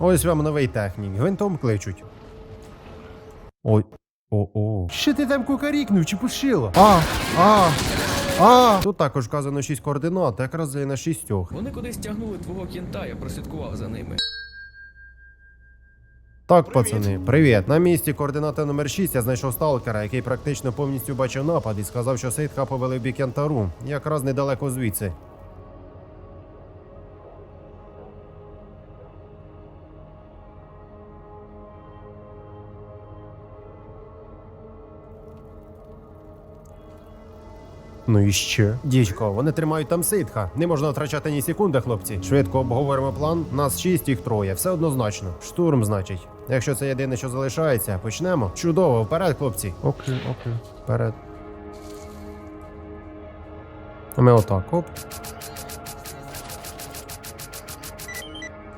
Ось вам новий технік. Гвинтом кличуть. Ой. О-о. Що ти там кукарікнув чи пушило? А, а, а. Тут також вказано 6 координат, якраз і на шістьох. Вони кудись тягнули твого кінта, я прослідкував за ними. Так, пацани, привіт. На місці координата номер 6 я знайшов сталкера, який практично повністю бачив напад і сказав, що Сейдха повели в бік Янтару, якраз недалеко звідси. Ну і що? Дідько, вони тримають там ситха. Не можна втрачати ні секунди, хлопці. Швидко обговоримо план. Нас шість, їх троє. Все однозначно. Штурм, значить. Якщо це єдине, що залишається, почнемо. Чудово, вперед, хлопці. Окей, окей, вперед. А ми отак, оп.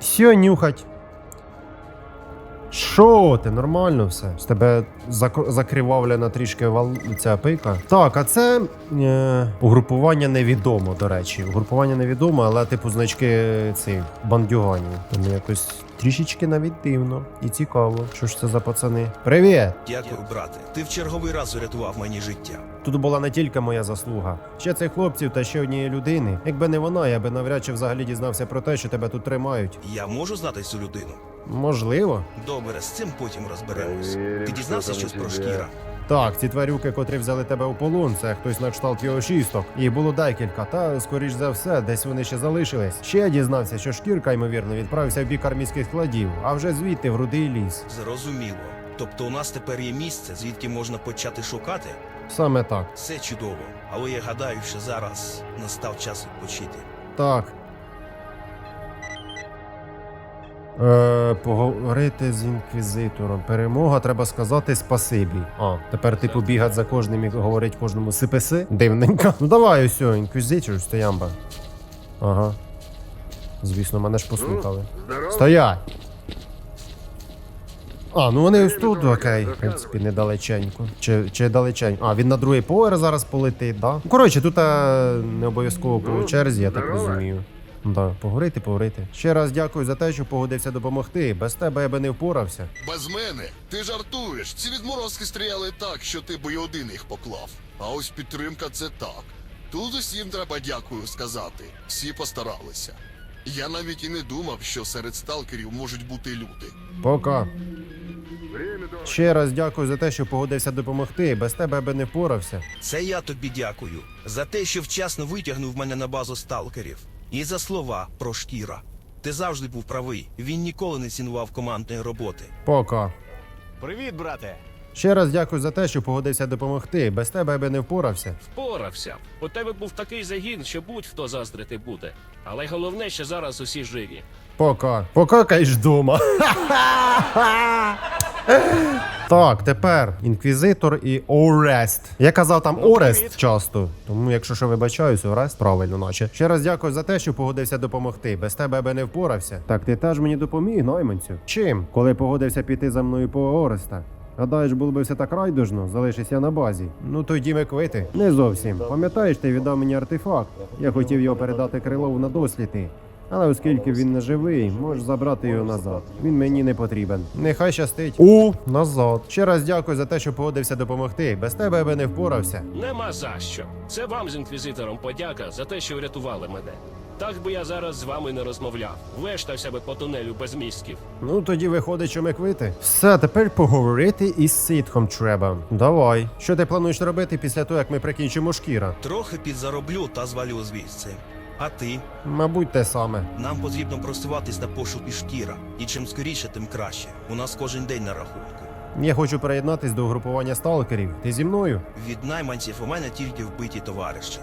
Все, нюхать. Що ти, нормально все? З тебе зак- закривавлена трішки вал... ця пика. Так, а це е... угрупування невідомо, до речі. Угрупування невідомо, але типу значки цих бандюганів. Тому якось трішечки навіть дивно і цікаво. Що ж це за пацани? Привіт! Дякую, брате. Ти в черговий раз урятував мені життя. Тут була не тільки моя заслуга, ще цих хлопців та ще однієї людини. Якби не вона, я би навряд чи взагалі дізнався про те, що тебе тут тримають. Я можу знати цю людину. Можливо. Добре, з цим потім розберемось. Ти дізнався щось про шкіра? Так, ці тварюки, котрі взяли тебе у полон, це хтось на кшталт його шісток. Їх було декілька, та скоріш за все, десь вони ще залишились. Ще я дізнався, що шкірка, ймовірно, відправився в бік армійських складів, а вже звідти в рудий ліс. Зрозуміло. Тобто у нас тепер є місце, звідки можна почати шукати? Саме так. Все чудово, але я гадаю, що зараз настав час відпочити. Так. Е, поговорити з інквізитором. Перемога, треба сказати спасибі. А, тепер типу бігати за кожним і говорить кожному сиписи. Дивненько. Ну давай ось, інквізитор, стоямба. Ага. Звісно, мене ж послухали. Стоять! А, ну вони ось тут, окей. В принципі, недалеченько. Чи, чи далеченько. А, він на другий поверх зараз полетить, да? Ну, коротше, тут а, не обов'язково по черзі, я так розумію. Да, поговорити, поговорити. Ще раз дякую за те, що погодився допомогти. Без тебе я би не впорався. Без мене? Ти жартуєш. Ці відморозки стріляли так, що ти би й один їх поклав. А ось підтримка це так. Тут усім треба дякую сказати. Всі постаралися. Я навіть і не думав, що серед сталкерів можуть бути люди. Пока. Ще раз дякую за те, що погодився допомогти. Без тебе я би не впорався. Це я тобі дякую за те, що вчасно витягнув мене на базу сталкерів. І за слова про шкіра. Ти завжди був правий. Він ніколи не цінував командної роботи. Пока. Привіт, брате. Ще раз дякую за те, що погодився допомогти. Без тебе я би не впорався. Впорався. У тебе був такий загін, що будь-хто заздрити буде. Але головне, що зараз усі живі. Пока. Покакаєш дома. Так, тепер інквізитор і Орест. Я казав там Орест привіт. часто. Тому, якщо що вибачаюсь, Орест правильно, наче. Ще раз дякую за те, що погодився допомогти. Без тебе я би не впорався. Так ти теж мені допоміг, найманцю. Чим? Коли погодився піти за мною по Ореста. Гадаєш, було би все так райдужно, залишися на базі. Ну тоді ми квити. Не зовсім. Пам'ятаєш, ти віддав мені артефакт. Я хотів його передати Крилову на досліди. Але оскільки він не живий, можеш забрати його назад. Він мені не потрібен. Нехай щастить. У назад. Ще раз дякую за те, що погодився допомогти. Без тебе я би не впорався. Нема за що. Це вам з інквізитором подяка за те, що врятували мене. Так би я зараз з вами не розмовляв. Вештався би по тунелю без мізків. Ну тоді виходить, що ми квити. Все, тепер поговорити із ситхом треба. Давай. Що ти плануєш робити після того, як ми прикінчимо шкіра? Трохи підзароблю та звалю звідси. А ти? Мабуть, те саме. Нам потрібно просуватись на пошуки шкіра. І чим скоріше, тим краще. У нас кожен день на рахунку. Я хочу приєднатись до угрупування сталкерів. Ти зі мною? Від найманців у мене тільки вбиті товариші.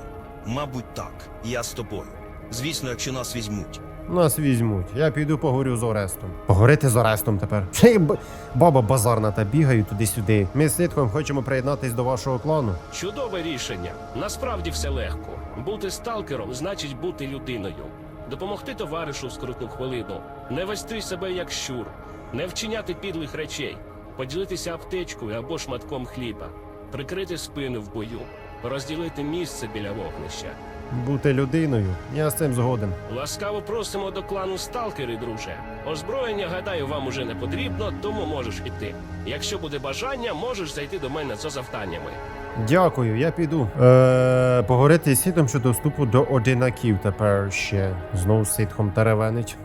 Мабуть, так. Я з тобою. Звісно, якщо нас візьмуть. Нас візьмуть. Я піду поговорю з Орестом. Поговорити з Орестом тепер. Б- Баба базарна та бігаю туди-сюди. Ми з Ситхом хочемо приєднатись до вашого клану. Чудове рішення. Насправді все легко. Бути сталкером значить бути людиною. Допомогти товаришу в скрутну хвилину, не вести себе як щур, не вчиняти підлих речей, поділитися аптечкою або шматком хліба, прикрити спину в бою, розділити місце біля вогнища. бути людиною. Я з цим згоден. Ласкаво просимо до клану сталкери, друже. Озброєння, гадаю, вам уже не потрібно, тому можеш іти. Якщо буде бажання, можеш зайти до мене за завданнями. Дякую, я піду. Е, поговорити з сітом щодо вступу до одинаків тепер ще. Знову з ситхом теревенить.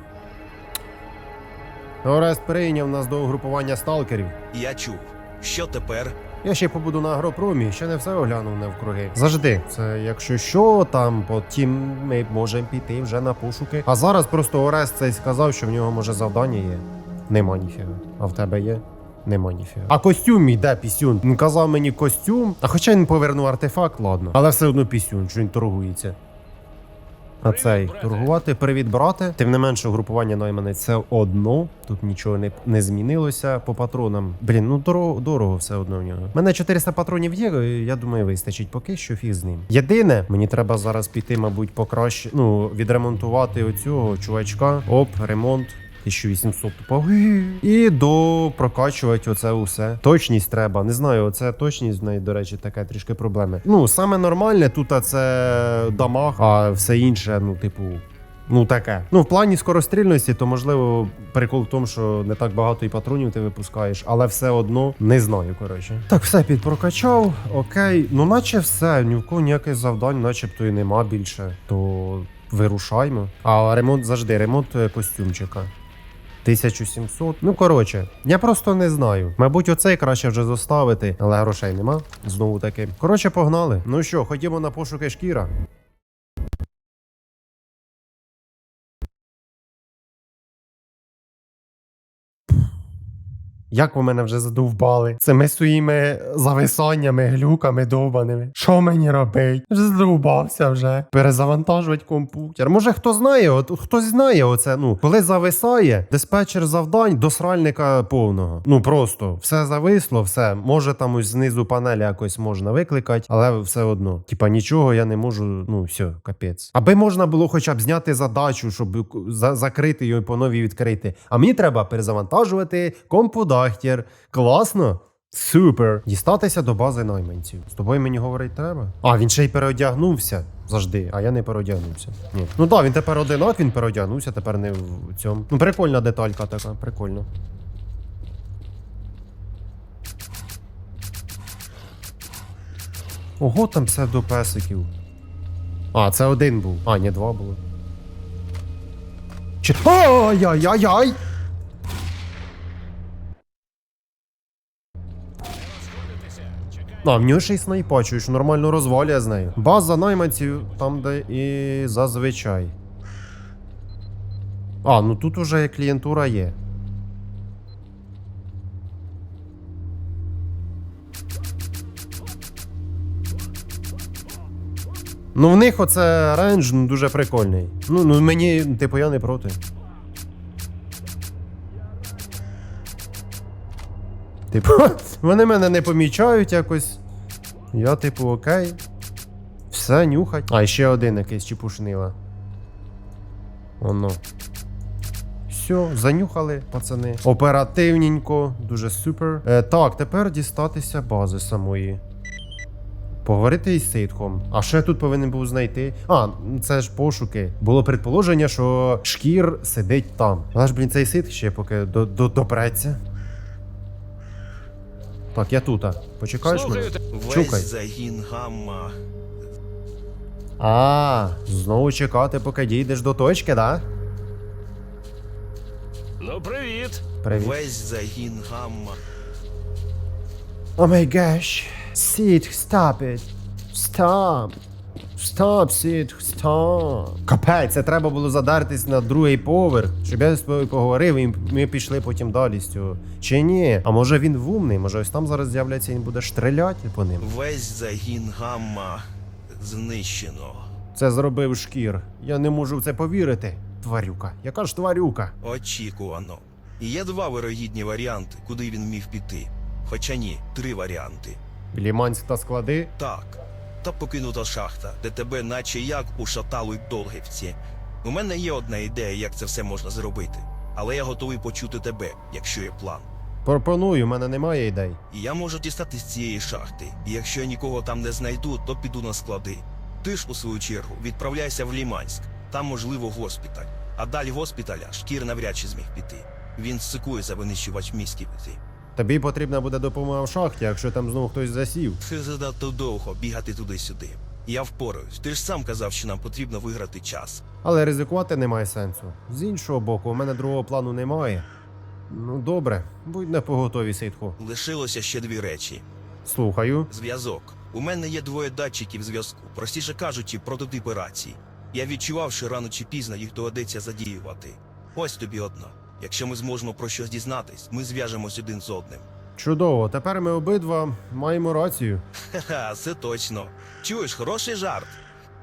Орест прийняв нас до угрупування сталкерів. Я чув. Що тепер? Я ще побуду на агропромі, ще не все оглянув навкруги. Завжди. Це якщо що, там потім ми можемо піти вже на пошуки. А зараз просто Орест цей сказав, що в нього може завдання є. Нема ніфіга. А в тебе є? Нема ніфіга. А костюм мій де пісюн? Він казав мені костюм. А хоча він повернув артефакт, ладно. Але все одно пісюн, що він торгується. А цей торгувати, привіт, брате. Тим не менше, угрупування Ноймани це одно. Тут нічого не, не змінилося по патронам. Блін, ну дорого, дорого все одно в нього. У мене 400 патронів є, я думаю, вистачить поки що фіг з ним. Єдине, мені треба зараз піти, мабуть, покраще. Ну, відремонтувати оцього чувачка. Оп, ремонт. 1800 тупо. І до прокачувати оце усе. Точність треба. Не знаю, оце точність в неї, до речі, така трішки проблеми. Ну, саме нормальне тут це дамаг, а все інше, ну, типу. Ну таке. Ну, в плані скорострільності, то можливо прикол в тому, що не так багато і патронів ти випускаєш, але все одно не знаю. Коротше. Так, все підпрокачав. Окей. Ну, наче все. Ні в кого ніяких завдань, начебто і нема більше. То вирушаймо. А ремонт завжди, ремонт е, костюмчика. 1700. Ну коротше, я просто не знаю. Мабуть, оцей краще вже зоставити, але грошей нема. Знову таки. Коротше, погнали. Ну що, ходімо на пошуки шкіра. Як ви мене вже задовбали цими своїми зависаннями, глюками довбаними. Що мені робить? Вже задовбався вже. Перезавантажувати комп'ютер. Може хто знає, от хтось знає оце. Ну, коли зависає, диспетчер завдань до сральника повного. Ну просто все зависло, все. Може там ось знизу панелі якось можна викликати, але все одно. Типа нічого я не можу. Ну все, капець. Аби можна було хоча б зняти задачу, щоб за- закрити його по новій відкрити. А мені треба перезавантажувати компудахтер. Класно. Супер. Дістатися до бази найманців. З тобою мені говорить треба. А, він ще й переодягнувся завжди, а я не переодягнувся. Ні. Ну так, він тепер одинак, він переодягнувся, тепер не в цьому. Ну, прикольна деталька така, прикольно. Ого, там псевдопесиків. А, це один був. А, ні, два було. Чи... Ай-яй-яй-яй! А, в нього ще й снайпа, чуєш, нормально розвалює з нею. База найманців там, де і зазвичай. А, ну тут уже клієнтура є. Ну, в них оце рейндж ну, дуже прикольний. Ну, ну мені, типу, я не проти. Типу, вони мене не помічають якось. Я, типу, окей. Все, нюхать. А, ще один якийсь чепушнила. Оно. Все, занюхали, пацани. Оперативненько, дуже супер. Е, так, тепер дістатися бази самої. Поговорити із Сейдхом. А що я тут повинен був знайти? А, це ж пошуки. Було предположення, що шкір сидить там. Але ж, блін, цей сит ще поки до, до, допреться. Так, я тут. Почекаєш мене? Чукай. Загін гамма. А, знову чекати, поки дійдеш до точки, да? Ну, привіт. Привіт. Весь загін гамма. О май гаш. Сід, stop it. Stop. Stop, Сід, stop. Капець, це треба було задартись на другий поверх, щоб я з тобою поговорив, і ми пішли потім далі з цього. Чи ні? А може він вумний, може ось там зараз з'являється і він буде штреляти по ним. Весь загін гамма знищено. Це зробив шкір. Я не можу в це повірити. Тварюка. Яка ж тварюка? Очікувано. Є два вирогідні варіанти, куди він міг піти. Хоча ні, три варіанти. Ліманськ та склади. Так, та покинута шахта, де тебе наче як ушатали долгівці. У мене є одна ідея, як це все можна зробити. Але я готовий почути тебе, якщо є план. Пропоную, у мене немає ідей. І я можу дістати з цієї шахти. І якщо я нікого там не знайду, то піду на склади. Ти ж, у свою чергу, відправляйся в Ліманськ. Там, можливо, госпіталь. А далі госпіталя шкір навряд чи зміг піти. Він сикує за винищувач мізків іти. Тобі потрібна буде допомога в шахті, якщо там знову хтось засів. Ти задато довго бігати туди-сюди. Я впораюсь. Ти ж сам казав, що нам потрібно виграти час. Але ризикувати немає сенсу. З іншого боку, у мене другого плану немає. Ну добре, будь на поготові, Сейтхо. Лишилося ще дві речі: Слухаю. зв'язок. У мене є двоє датчиків зв'язку, простіше кажучи, прототипи рацій. Я відчував, що рано чи пізно їх доведеться задіювати. Ось тобі одно. Якщо ми зможемо про щось дізнатись, ми зв'яжемось один з одним. Чудово, тепер ми обидва маємо рацію. Ха-ха, це точно. Чуєш, хороший жарт.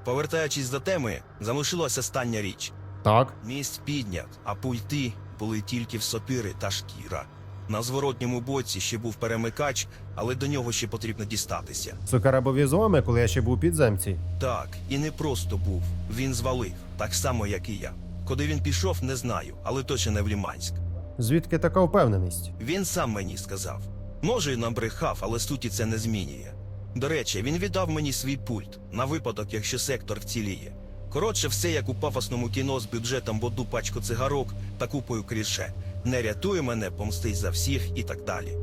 Повертаючись до теми, залишилась остання річ. Так. Міст піднят, а пульти були тільки в сопири та шкіра. На зворотньому боці ще був перемикач, але до нього ще потрібно дістатися. Цукера був із вами, коли я ще був у підземці. Так, і не просто був. Він звалив, так само, як і я. Куди він пішов, не знаю, але точно не в Ліманськ. Звідки така впевненість? Він сам мені сказав. Може, й набрехав, але суті це не змінює. До речі, він віддав мені свій пульт на випадок, якщо сектор вціліє. Коротше, все як у пафосному кіно з бюджетом в одну пачку цигарок та купою кріше. Не рятує мене, помстить за всіх і так далі.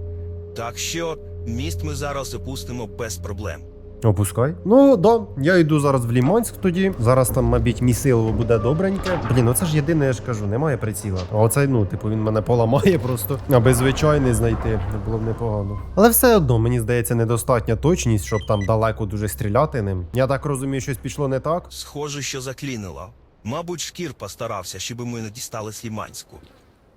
Так що міст ми зараз опустимо без проблем. Опускай. Ну, да, я йду зараз в Ліманськ тоді. Зараз там, мабуть, місилово буде добреньке. Блін, це ж єдине, я ж кажу, немає приціла. А оцей, ну, типу, він мене поламає просто. Аби звичайний знайти, було б непогано. Але все одно, мені здається, недостатня точність, щоб там далеко дуже стріляти ним. Я так розумію, щось пішло не так. Схоже, що заклінило. Мабуть, шкір постарався, щоб ми не дістали з Ліманську.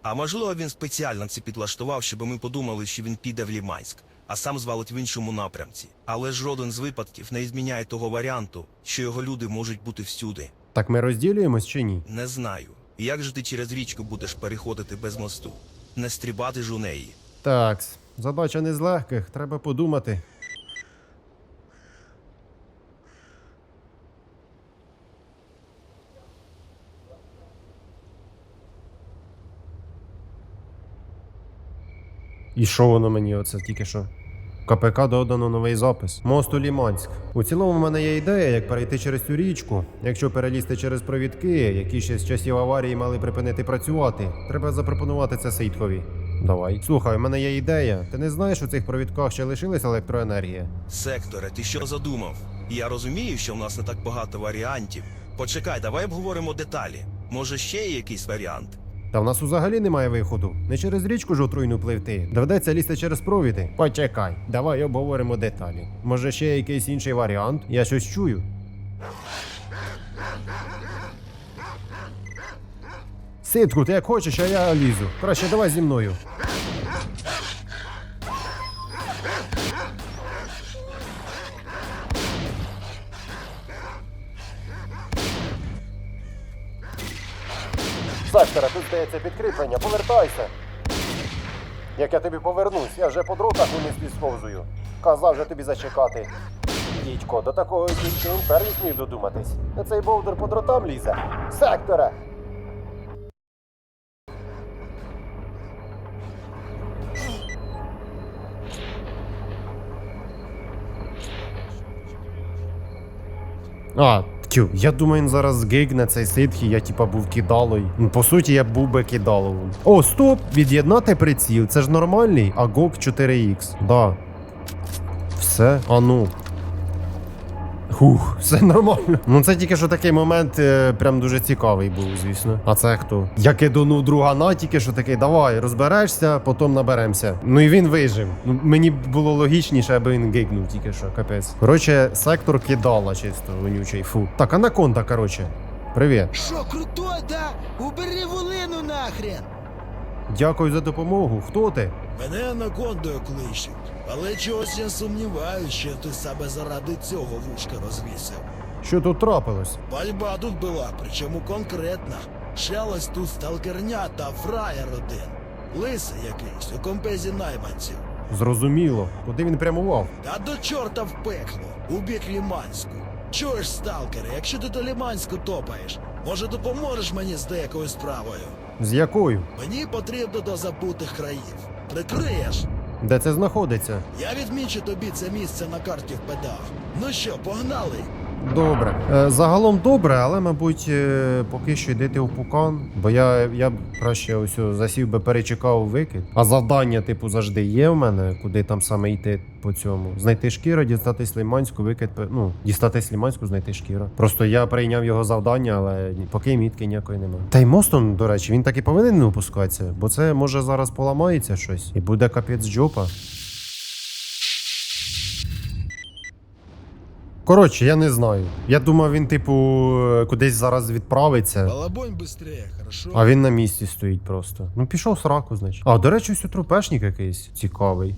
А можливо, він спеціально це підлаштував, щоб ми подумали, що він піде в Ліманськ, а сам звалить в іншому напрямці. Але жоден з випадків не зміняє того варіанту, що його люди можуть бути всюди. Так ми розділюємось чи ні? Не знаю. Як же ти через річку будеш переходити без мосту? Не стрібати ж у неї. Так, задача не з легких, треба подумати. І що воно мені оце тільки що? КПК додано новий запис. Мост у Ліманськ. У цілому в мене є ідея, як перейти через цю річку. Якщо перелізти через провідки, які ще з часів аварії мали припинити працювати, треба запропонувати це Сейтхові. Давай. Слухай, у мене є ідея. Ти не знаєш, у цих провідках ще лишилась електроенергія? Секторе, ти що задумав? Я розумію, що в нас не так багато варіантів. Почекай, давай обговоримо деталі. Може, ще є якийсь варіант? Та в нас взагалі немає виходу. Не через річку ж отруйну пливти. Доведеться лізти через провіди. Почекай, давай обговоримо деталі. Може, ще якийсь інший варіант? Я щось чую. Ситку, ти як хочеш, а я лізу. Краще давай зі мною. Сектора, тут здається підкріплення, повертайся. Як я тобі повернусь, я вже по дротах униз підсковзую. Казав же тобі зачекати. Дідько, до такого тільки імпер не смів додуматись. А цей бовдур по дротам лізе. Сектора! А, тю, я думаю, він зараз гигне цей ситхі, я типа був кидалою. Ну, по суті, я був би кидаловим. О, стоп! Від'єднати приціл, це ж нормальний, а GOG 4X. Да. Все, а ну. Хух, все нормально. Ну це тільки що такий момент е, прям дуже цікавий був, звісно. А це хто? Я кидонув друга на тільки що такий, давай, розберешся, потім наберемося. Ну і він вижив. Ну, мені було логічніше, аби він гигнув тільки що, капець. Коротше, сектор кидала чисто вонючий. Фу. Так, анаконда, коротше. Привіт. Що, крутой, да? Убери волину нахрен! Дякую за допомогу. Хто ти? Мене анакондою кличуть, але чогось я сумніваюся, що ти саме заради цього вушка розвісив. Що тут трапилось? Пальба тут була, причому конкретна. Шелось тут сталкерня та фраєр один. Лисий якийсь у компезі найманців. Зрозуміло. Куди він прямував? Та до чорта в пекло, у бік Ліманську. Чуєш, сталкере, якщо ти до Ліманську топаєш, може допоможеш мені з деякою справою? З якою? Мені потрібно до забутих країв. Прикриєш? Де це знаходиться? Я відмічу тобі це місце на карті в ПДА. Ну що, погнали? Добре. Е, загалом добре, але, мабуть, е, поки що йдете в пукан, бо я, я б краще ось засів би перечекав викид. А завдання, типу, завжди є в мене, куди там саме йти по цьому. Знайти шкіру, дістати сліманську, викид, ну, дістати сліманську, знайти шкіру. Просто я прийняв його завдання, але поки мітки ніякої немає. Та й мостом, до речі, він так і повинен не опускатися, бо це може зараз поламається щось і буде капець джопа. Коротше, я не знаю. Я думав, він, типу, кудись зараз відправиться. Балабонь быстрее, хорошо? А він на місці стоїть просто. Ну, пішов сраку, значить. А, до речі, ось у трупешник якийсь цікавий.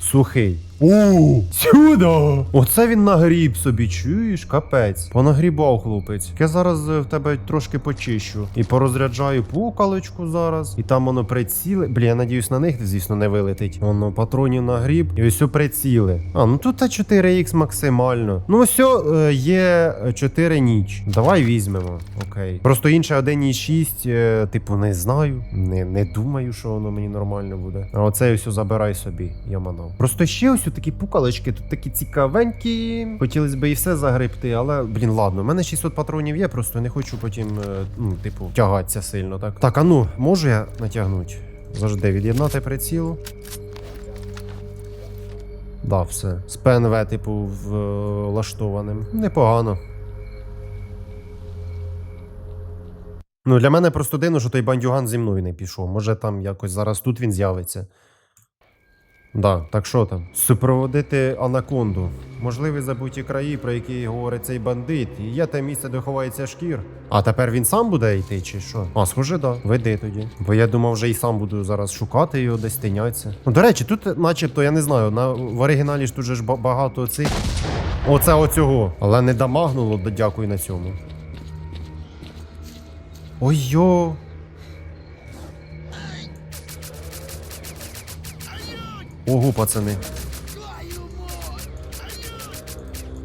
Сухий. У, сюди! Оце він нагріб собі, чуєш, капець. Понагрібав хлопець. Я зараз е, в тебе трошки почищу. І порозряджаю пукалочку зараз. І там воно приціли. Блін, я надіюсь, на них, звісно, не вилетить. Воно патронів нагріб. І ось приціли. А, ну тут та 4х максимально. Ну ось е, є 4 ніч. Давай візьмемо. Окей. Просто інше 1.6, е, типу, не знаю. Не, не думаю, що воно мені нормально буде. А оце ось забирай собі, я манав. Просто ще ось такі пукалочки, тут такі цікавенькі. Хотілося б і все загребти, але блін, ладно, у мене 600 патронів є, просто не хочу потім, е, ну, типу, тягатися сильно, так. Так, а ну, можу я натягнути? Завжди від'єднати приціл. Да, все. З ПНВ, типу, влаштованим. Непогано. Ну, для мене просто дивно, що той бандюган зі мною не пішов. Може там якось зараз тут він з'явиться. Да, так що там? Супроводити анаконду. Можливі забуті краї, про які говорить цей бандит. І є те місце, де ховається шкір. А тепер він сам буде йти, чи що? А, схоже, да. Веди тоді. Бо я думав, вже і сам буду зараз шукати його, десь тиняться. Ну, до речі, тут, начебто, я не знаю, на, в оригіналі ж тут же ж багато цих. Оце оцього. Але не дамагнуло, да дякую на цьому. Ой-йо. Ого, пацани.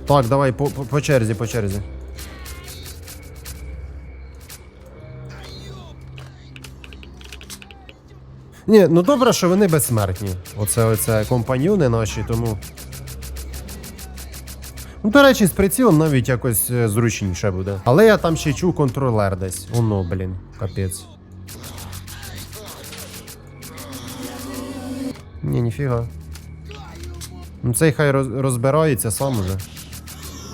Так, давай по, по, по черзі, по черзі. Ні, ну добре, що вони безсмертні. Оце оце компаньйони наші, тому. Ну, до речі, з прицілом навіть якось е, зручніше буде. Але я там ще чув контролер десь. Оно, блін, капець. Ні, ніфіга. Ну цей хай роз- розбирається сам уже.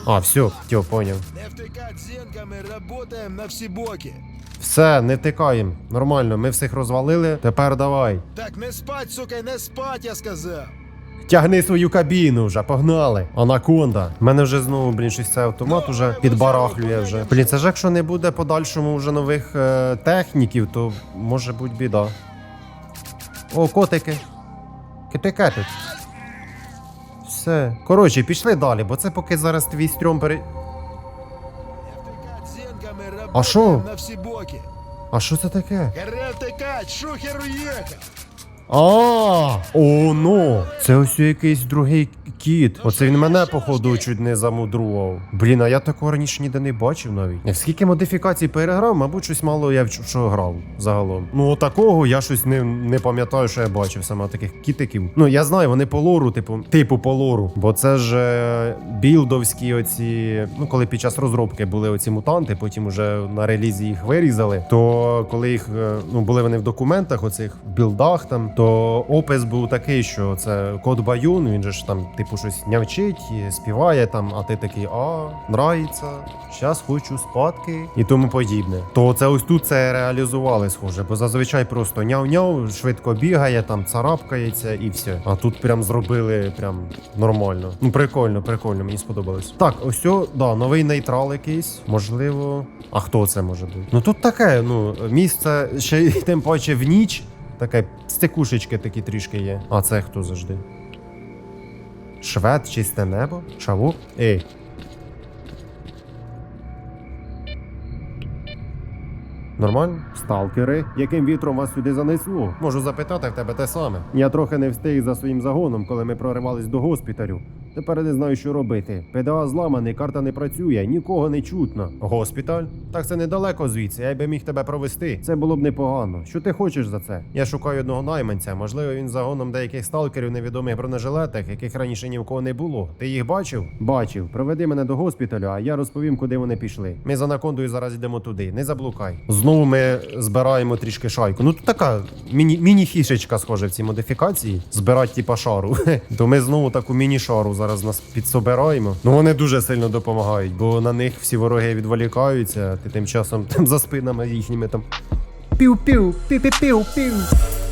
А, все, тьо, поняв. Не втыкать зенками, работаем на всі боки. Все, не втикаємо. Нормально, ми всіх розвалили. Тепер давай. Так не спать, сука, не спать, я сказав. Тягни свою кабіну вже, погнали. Анаконда. У мене вже знову, блін, щось це автомат уже підбарахлює вже. Блін, це ж якщо не буде подальшому вже нових е, техніків, то може бути біда. О, котики. Китикети. Все. Коротше, пішли далі, бо це поки зараз твій стрьом пере. А що? А що це таке? А, о, ну. Це ось якийсь другий кіт. Оце він мене, походу, чуть не замудрував. Блін, а я такого раніше ніде не бачив навіть. Скільки модифікацій переграв, мабуть, щось мало я в що грав загалом. Ну, такого я щось не, не пам'ятаю, що я бачив саме таких кітиків. Ну, я знаю, вони по лору, типу, типу по лору. Бо це ж е, білдовські оці. Ну, коли під час розробки були оці мутанти, потім уже на релізі їх вирізали. То коли їх е, ну були вони в документах, оцих білдах там, то опис був такий, що це код Баюн, він же ж там, типу, щось нявчить, співає там, а ти такий, а, нравиться, щас хочу спадки і тому подібне. То це ось тут це реалізували, схоже, бо зазвичай просто няв-няв, швидко бігає, там царапкається і все. А тут прям зробили прям нормально. Ну прикольно, прикольно, мені сподобалось. Так, ось да, новий нейтрал якийсь, можливо. А хто це може бути? Ну тут таке, ну, місце ще тим паче в ніч. Таке стекушечки такі трішки є. А це хто завжди? Швед, чисте небо? Чаву. Ей. Нормально? Сталкери, яким вітром вас сюди занесло? Можу запитати в тебе те саме. Я трохи не встиг за своїм загоном, коли ми проривались до госпіталю. Тепер не знаю, що робити. ПДА зламаний, карта не працює, нікого не чутно. Госпіталь? Так це недалеко звідси, я би міг тебе провести. Це було б непогано. Що ти хочеш за це? Я шукаю одного найманця. Можливо, він загоном деяких сталкерів невідомих бронежилетах, яких раніше ні в кого не було. Ти їх бачив? Бачив. Проведи мене до госпіталю, а я розповім, куди вони пішли. Ми за накондою зараз йдемо туди. Не заблукай. Знову ми збираємо трішки шайку. Ну тут така міні- міні-фішечка, схоже, в цій модифікації. Збирати типа шару. То ми знову таку міні-шару зараз нас підсобираємо. Ну вони дуже сильно допомагають, бо на них всі вороги відволікаються. Ти тим часом там за спинами їхніми там. Пів-пів, пів-пів-пів-пів.